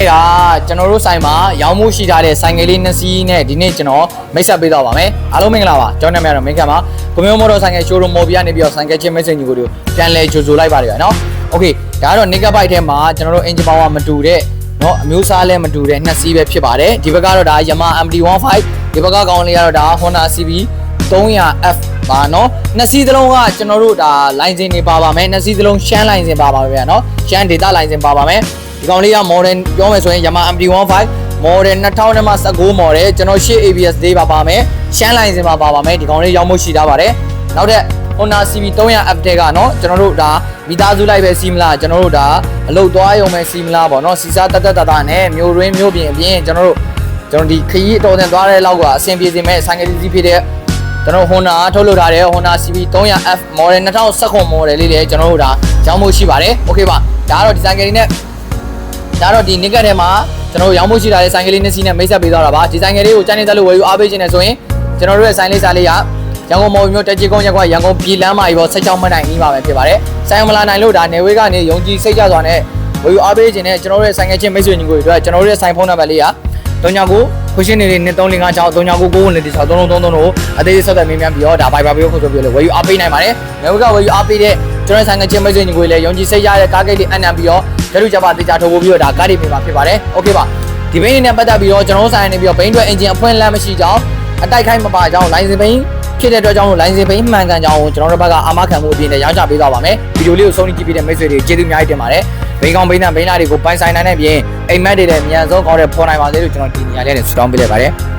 အဲ့ဒါကျွန်တော်တို့ဆိုင်မှာရောင်းမှုရှိထားတဲ့ဆိုင်ကလေးနှစ်စီးနဲ့ဒီနေ့ကျွန်တော်မိတ်ဆက်ပေးတော့ပါမယ်အားလုံးမင်္ဂလာပါကျွန်တော်နာမည်ကတော့မင်းခတ်ပါကွန်မြူမော်တော်ဆိုင်ကရှိုးရုံမော်ဘီကနေပြီးတော့ဆိုင်ကချင်းမိတ်ဆွေညီကိုတို့ပြန်လဲကြိုဆိုလိုက်ပါတယ်နော်โอเคဒါကတော့ nickel bike ထဲမှာကျွန်တော်တို့ engine power မတူတဲ့เนาะအမျိုးအစားလည်းမတူတဲ့နှစ်စီးပဲဖြစ်ပါတယ်ဒီဘက်ကတော့ဒါ Yamaha MT-15 ဒီဘက်ကကောင်းလေးကတော့ဒါ Honda CB 300F ပါเนาะနှစ်စီးသလုံးကကျွန်တော်တို့ဒါ line စဉ်တွေပါပါမယ်နှစ်စီးသလုံးရှမ်း line စဉ်ပါပါမယ်ဗျာเนาะရှမ်း data line စဉ်ပါပါမယ် ဒီကောင်လေးက model ပြောမယ်ဆိုရင် Yamaha MT-15 model 2019 model ကျွန်တော်ရှေ့ ABS လေးပါပါမယ်ရှမ်း line စဉ်ပါပါပါမယ်ဒီကောင်လေးရောင်းဖို့ရှိထားပါတယ်နောက်ထပ် Honda CB 300F တဲ့ကเนาะကျွန်တော်တို့ဒါမိသားစုလိုက်ပဲစီးမလားကျွန်တော်တို့ဒါအလုတ်သွားရုံပဲစီးမလားပေါ့เนาะစီစားတက်တက်တတနဲ့မျိုးရင်းမျိုးပြင်အပြင်ကျွန်တော်တို့ကျွန်တော်ဒီခရီးအတော်တင်သွားတဲ့လောက်ကအဆင်ပြေစေမဲ့ဆိုင်ကယ်စီးဖြစ်တဲ့ ကျွန်တော် Honda ထုတ်လုပ်ထားတဲ့ Honda CB 300F model 2019 model လေးတွေကျွန်တော်တို့ဒါရောင်းဖို့ရှိပါတယ်။ Okay ပါ။ဒါကတော့ဒီဆိုင်ကယ်လေးနဲ့ ဒါတော့ဒီ Naked ထဲမှာကျွန်တော်တို့ရောင်းဖို့ရှိထားတဲ့ဆိုင်ကယ်လေးနှစ်စီးနဲ့မိတ်ဆက်ပေးသွားတာပါ။ဒီဆိုင်ကယ်လေးကိုကြိုင်းနေသက်လို့ဝယ်ယူအားပေးခြင်းနဲ့ဆိုရင်ကျွန်တော်တို့ရဲ့ဆိုင်လေးစားလေးကရန်ကုန်မော်ဘီမြို့တက်ကြီးကုန်းရက်ကွာရန်ကုန်ပြည်လမ်းမကြီးပေါ်16မှတ်တိုင်ကြီးပါပဲဖြစ်ပါတယ်။ဆိုင်မလာနိုင်လို့ဒါနေဝေးကနေယုံကြည်စိတ်ကြစွာနဲ့ဝယ်ယူအားပေးခြင်းနဲ့ကျွန်တော်တို့ရဲ့ဆိုင်ကယ်ချင်းမိတ်ဆွေညီကိုတွေအတွက်ကျွန်တော်တို့ရဲ့ဆိုင်ဖုန်းနံပါတ်လေးက39ခွရှင်နေလေး2356 3999 9333တို့အသေးစိတ်ဆက်သွယ်မေးမြန်းပြီးတော့ဒါ Viber ပေးဖို့ဆိုပြီးတော့ဝယ်ယူအားပေးနိုင်ပါတယ်။နေဝေးကဝယ်ယူအားပေးတဲ့ကျွန်တော်ဆိုင်ကချင်းမိတ်ဆွေညီကိုတွေလည်းယုံကြည်စိတ်ရတဲ့ကားကိတ်လေးအနံပြီးတော့ ကြရုကြပါတေချာထုတ်ဖို့ပြီးတော့ဒါကားတွေပေးမှာဖြစ်ပါတယ်။ Okay ပါ။ဒီဘိန်းလေးနဲ့ပတ်သက်ပြီးတော့ကျွန်တော်ဆိုင်နေပြီးတော့ဘိန်းအတွက်အင်ဂျင်အဖွင့်လမ်းမရှိကြောင်းအတိုက်ခိုင်းမပါကြောင်းလိုင်စင်ဘိန်းဖြစ်တဲ့အတွက်ကြောင့်လိုင်စင်ဘိန်းမှန်ကန်ကြောင်းကိုကျွန်တော်တို့ဘက်ကအာမခံမှုအပြင်နဲ့ရောင်းချပေးသွားပါမယ်။ဗီဒီယိုလေးကိုဆုံးဖြတ်ကြည့်ပြီးတဲ့မိတ်ဆွေတွေကျေးဇူးအများကြီးတင်ပါတယ်။ဘိန်းကောင်းဘိန်းနဲ့ဘိန်းလာတွေကိုပိုင်ဆိုင်နိုင်တဲ့ပြင်အိမ်မက်တွေလည်းမြန်ဆုံးကောင်းတဲ့ဖော်နိုင်ပါစေလို့ကျွန်တော်ဒီနေရာလေးနဲ့ဆုတောင်းပေးလိုက်ပါတယ်။